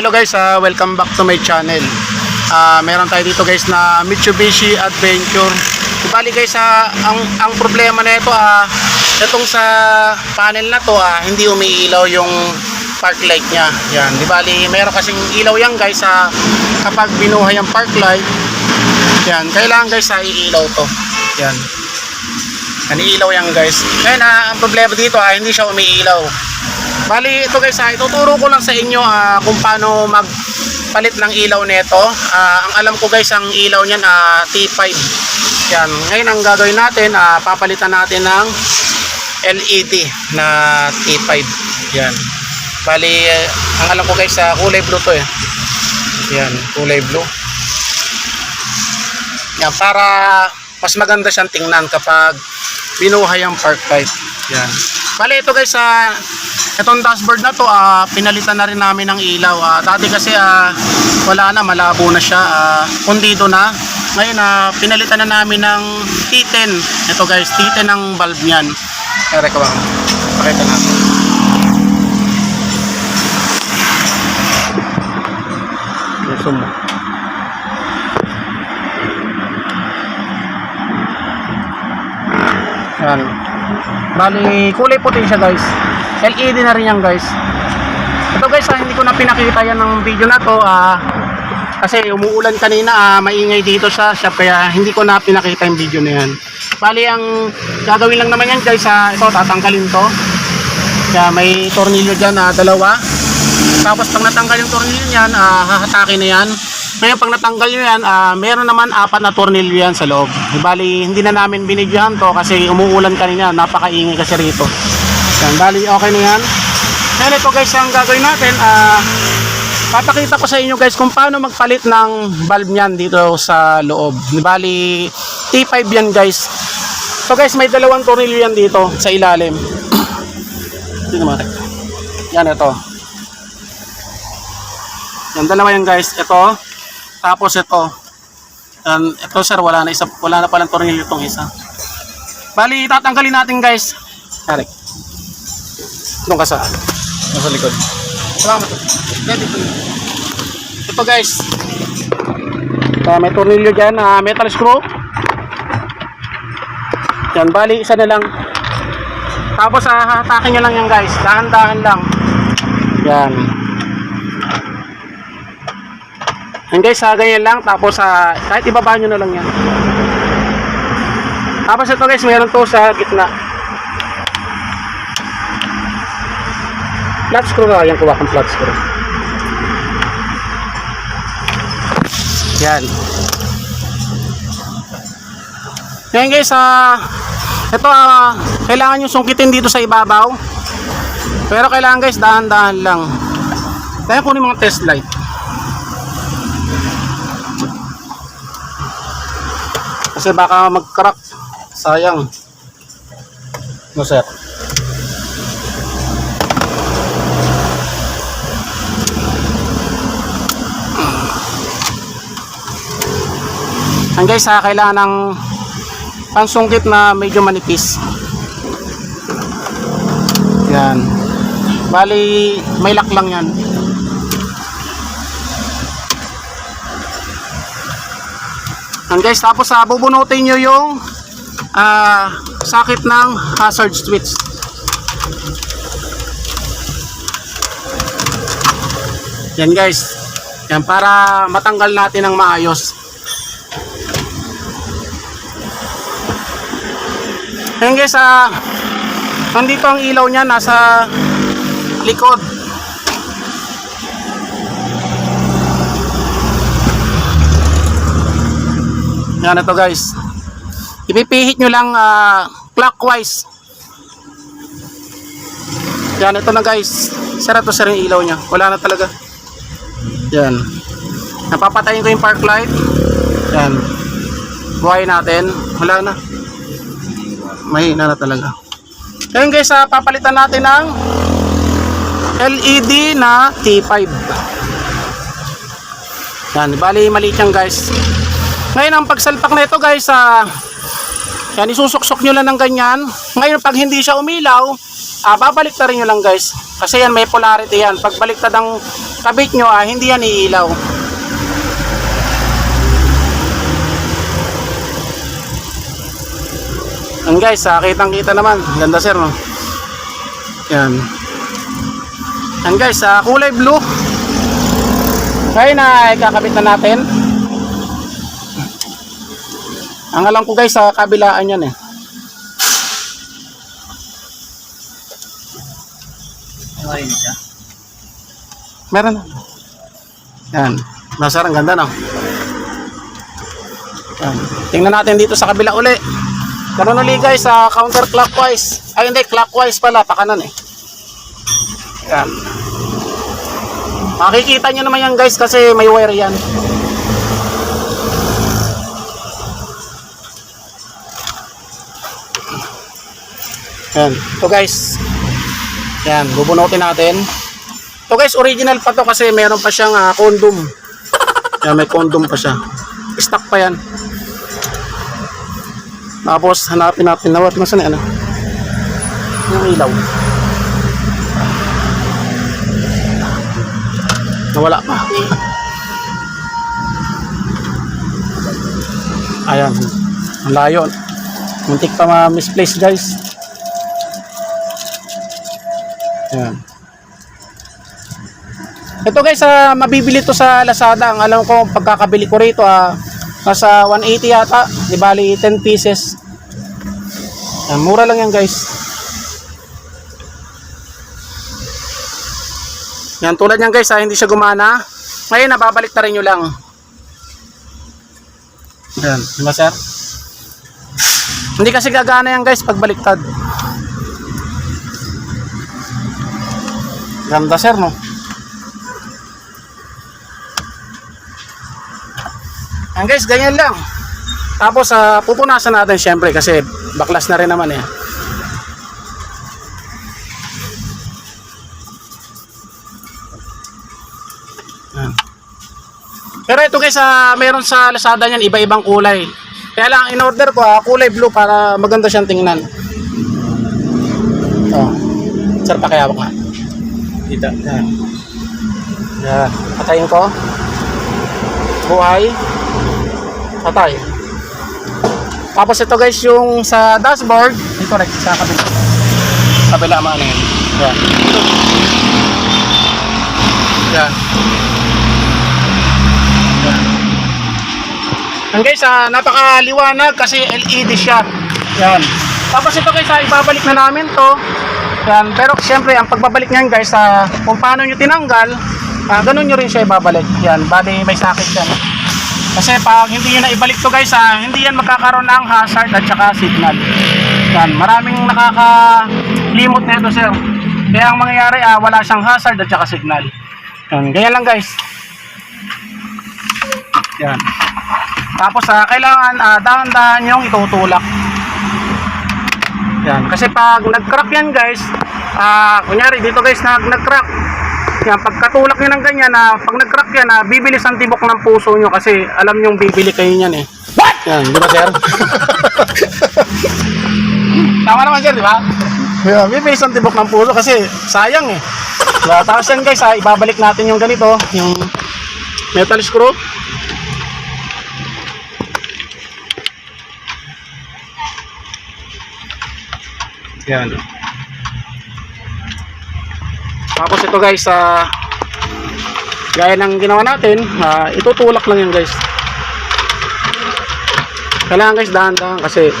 Hello guys, ah, welcome back to my channel. Ah, meron tayo dito guys na Mitsubishi Adventure. Bali guys, ah, ang ang problema na ito ah, itong sa panel na to ah, hindi umiilaw yung park light niya. Yan, di bali meron kasing ilaw yan guys sa kapag binuhay ang park light. Yan, kailangan guys sa iilaw to. Yan. Naniilaw yan guys. Ngayon ah, ang problema dito ah, hindi siya umiilaw. Bali, ito guys, ha, ituturo ko lang sa inyo ah, kung paano magpalit ng ilaw nito. Ah, ang alam ko guys, ang ilaw niyan ah, T5. Yan. Ngayon ang gagawin natin, ah, papalitan natin ng LED na T5. Yan. Bali, eh, ang alam ko guys, sa kulay blue to eh. Yan, kulay blue. Yan, para mas maganda siyang tingnan kapag binuhay ang park light. Yan. Bali, ito guys, sa itong dashboard na to, ah, pinalitan na rin namin ng ilaw. Ah, dati kasi ah, wala na, malabo na siya. Ah, kundido na. Ngayon, ah, pinalitan na namin ng T10. Ito guys, T10 ang bulb niyan. Ere ka ba? Pakita natin. Zoom mo. Yan. Bali, kulay puti siya guys. LED na rin yan guys. Ito guys, ah, hindi ko na pinakita yan ng video na to. Ah, kasi umuulan kanina, ah, maingay dito sa shop kaya hindi ko na pinakita yung video na yan. Bali, ang gagawin lang naman yan guys, ah, ito tatanggalin to. Kaya may tornilyo dyan, ah, dalawa. Tapos pag natanggal yung tornilyo niyan, ah, hahatakin na yan. Ngayon pag natanggal nyo yan, ah, meron naman apat na tornilyo yan sa loob. Bali, hindi na namin binidyohan to kasi umuulan kanina, napakaingay kasi rito. Yan, bali, okay na yan. Ngayon ito guys, ang gagawin natin, ah, papakita ko sa inyo guys kung paano magpalit ng bulb niyan dito sa loob. Bali, T5 yan guys. So guys, may dalawang tornilyo yan dito sa ilalim. Dito naman. Yan ito. Yan dalawa yan guys. Ito. Tapos ito. Yan, ito sir, wala na isa, wala na palang tornilyo itong isa. Bali, tatanggalin natin guys. Tarik. Doon ka sa, nasa likod. Salamat. Ito guys. Ito, may tornilyo dyan, ah, metal screw. Yan, bali, isa na lang. Tapos, ah, hatakin nyo lang yan guys. Dahan-dahan lang. Yan. Yan guys, ha, ganyan lang. Tapos, sa kahit ibaba nyo na lang yan. Tapos ito guys, mayroon to sa gitna. Flat screw na yan, kuha kong flat screw. Yan. Yan guys, ah, ito ah, kailangan yung sungkitin dito sa ibabaw. Pero kailangan guys, dahan-dahan lang. Kaya kunin mga test light. Kasi baka mag-crack. Sayang. No, sir. Ang guys ha, kailangan ng pansungkit na medyo manipis. Yan. Bali, may lock lang yan. Yan guys, tapos sa bubunutin nyo yung ah, sakit ng hazard switch. Yan guys. Yan para matanggal natin ng maayos. Yan guys, ah, nandito ang ilaw niya nasa likod. Yan na to guys. Ipipihit nyo lang ah, clockwise. Yan, ito na guys. Sira to yung ilaw niya. Wala na talaga. Yan. Napapatayin ko yung park light. Yan. Buhay natin. Wala na. Mahina na talaga. Ngayon guys, ah, papalitan natin ng LED na T5. Yan, bali maliit yan guys. Ngayon ang pagsalpak na ito guys, ah, yan isusuksok nyo lang ng ganyan. Ngayon pag hindi siya umilaw, ah, babalik rin nyo lang guys. Kasi yan may polarity yan. Pag baliktad ang kabit nyo, ah, hindi yan iilaw. Yan guys, ah, kitang kita naman. Ganda sir, no? Yan. Yan guys, ah, kulay blue. Kaya na ikakabit na natin. Ang alam ko guys, sa kabilaan yan eh. Ayun siya. Meron na. Yan. Nasar, ang ganda no? Yan. Tingnan natin dito sa kabila uli. Ganun uli guys, sa counterclockwise. Ay hindi, clockwise pala, pakanan eh. Yan. Makikita nyo naman yan guys kasi may wire yan. Yan. Ito guys. Yan, bubunutin natin. Ito guys, original pa to kasi meron pa siyang ah, condom. Yan, may condom pa siya. Stock pa yan. Tapos, hanapin natin na what na ano. Yung ilaw. Nawala pa. Ayan. Ang layo. Muntik pa ma-misplace guys. Ayan. Ito guys, ah, mabibili to sa Lazada. Ang alam ko, pagkakabili ko rito, ah, nasa 180 yata. Di bali, 10 pieces. Ayan, mura lang yan guys. Yan, tulad yan guys, ah, hindi siya gumana. Ngayon, nababalik na rin nyo lang. Yan, di ba sir? Hindi kasi gagana yan guys, pag Ganda sir, no? Yan guys, ganyan lang. Tapos, ah, pupunasan natin syempre kasi baklas na rin naman eh. Yan. Pero ito guys, ah, meron sa Lazada niyan iba-ibang kulay. Kaya lang, in order ko, ah, kulay blue para maganda siyang tingnan. Oh. Sir, pakiyawak nga. Kita. Yan. Yan. Patayin ko. Buhay. Patay. Tapos ito guys yung sa dashboard. Ito correct sa kabila. Kabila mo ano. Yan. Yan. Yan. Yan guys, ah, napakaliwanag kasi LED siya. Yan. Tapos ito guys, ah, ibabalik na namin to. Yan. Pero siyempre, ang pagbabalik niyan guys, ah, kung paano nyo tinanggal, ah, ganun nyo rin siya ibabalik. Yan. Bali, may sakit yan. Kasi pag hindi nyo na ibalik to guys, ah, hindi yan magkakaroon ng hazard at saka signal. Yan. Maraming nakakalimot na ito sir. Kaya ang mangyayari, ah, wala siyang hazard at saka signal. Yan. Ganyan lang guys. Yan. Tapos ah, kailangan ah, dahan-dahan yung itutulak. Yan. Kasi pag nag-crack yan guys, ah, kunyari dito guys nag nag-crack. Yan, pagkatulak nyo ng ganyan, na pag nag-crack yan, ah, bibilis ang tibok ng puso nyo kasi alam nyo bibili kayo niyan eh. What? Yan, di ba sir? Tama naman sir, di ba? Yeah, bibilis ang tibok ng puso kasi sayang eh. Diba? Tapos yan guys, ah, ibabalik natin yung ganito, yung metal screw. Yan. Tapos ito guys, ah gaya ng ginawa natin, ah, itutulak lang yan guys. Kailangan guys dahan-dahan kasi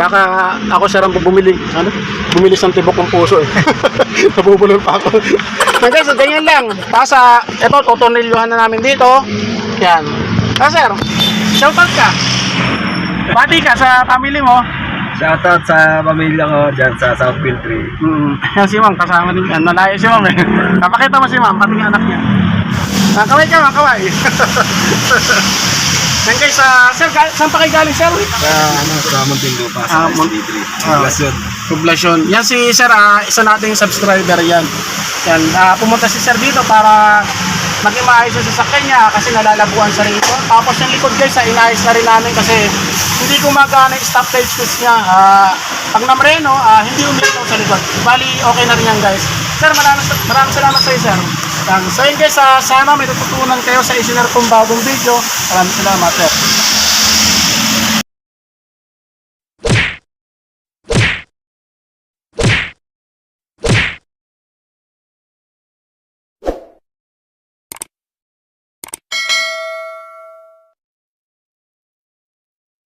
baka ako siya rin bumili, ano? Bumili sa tibok ng puso eh. Nabubulol pa ako. Yan guys, so ganyan lang. Tapos ah, ito, tutunilyohan na namin dito. Yan. Ah sir, shoutout ka. Pati ka sa family mo. Shoutout sa pamilya ko dyan sa Southfield 3. Hmm. Yan si ma'am, kasama din. Ano, nalayo si ma'am eh. Kapakita mo si ma'am, pati yung anak niya. Ah, kaway ka, ma'am, kaway. Yan guys, ah, sir, ga- saan pa kayo galing, sir? Sa ano, sa Muntinlupa, Ah, sa Mun- SD3. Ah. Gasyon. Poblasyon. Yan si sir, ah, isa nating subscriber yan. Yan, ah, pumunta si sir dito para maging maayos yung sasakyan niya kasi nalalabuan sa rito. Tapos yung likod guys, ah, inayos na rin namin kasi hindi gumagana yung stop light switch niya. Ah, pag namreno, ah, hindi umilaw sa likod. Bali, okay na rin yan guys. Sir, maraming, maraming salamat sa iyo, sir. So yun guys, ah, sana may natutunan kayo sa isinare kong bagong video. Maraming salamat, sir.